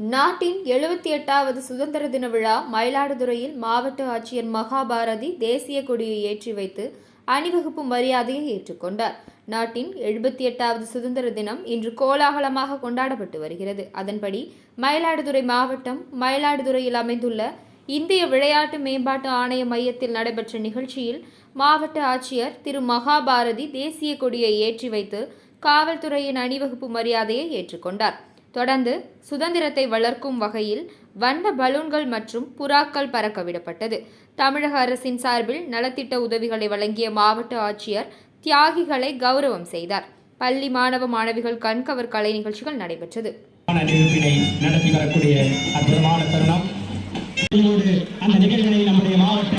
நாட்டின் எழுபத்தி எட்டாவது சுதந்திர தின விழா மயிலாடுதுறையில் மாவட்ட ஆட்சியர் மகாபாரதி தேசிய கொடியை ஏற்றி வைத்து அணிவகுப்பு மரியாதையை ஏற்றுக்கொண்டார் நாட்டின் எழுபத்தி எட்டாவது சுதந்திர தினம் இன்று கோலாகலமாக கொண்டாடப்பட்டு வருகிறது. அதன்படி மயிலாடுதுறை மாவட்டம் மயிலாடுதுறையில் அமைந்துள்ள இந்திய விளையாட்டு மேம்பாட்டு ஆணைய மையத்தில் நடைபெற்ற நிகழ்ச்சியில் மாவட்ட ஆட்சியர் திரு மகாபாரதி தேசிய கொடியை ஏற்றி வைத்து காவல்துறையின் அணிவகுப்பு மரியாதையை ஏற்றுக்கொண்டார் தொடர்ந்து சுதந்திரத்தை வளர்க்கும் வகையில் வண்ண பலூன்கள் மற்றும் புறாக்கள் பறக்க விடப்பட்டது தமிழக அரசின் சார்பில் நலத்திட்ட உதவிகளை வழங்கிய மாவட்ட ஆட்சியர் தியாகிகளை கௌரவம் செய்தார். பள்ளி மாணவ மாணவிகள் கண்கவர் கலை நிகழ்ச்சிகள் நடைபெற்றது. நடத்தி வரக்கூடிய அற்புதமான தருணம். அந்த நிகழ்வினை நம்முடைய மாவட்ட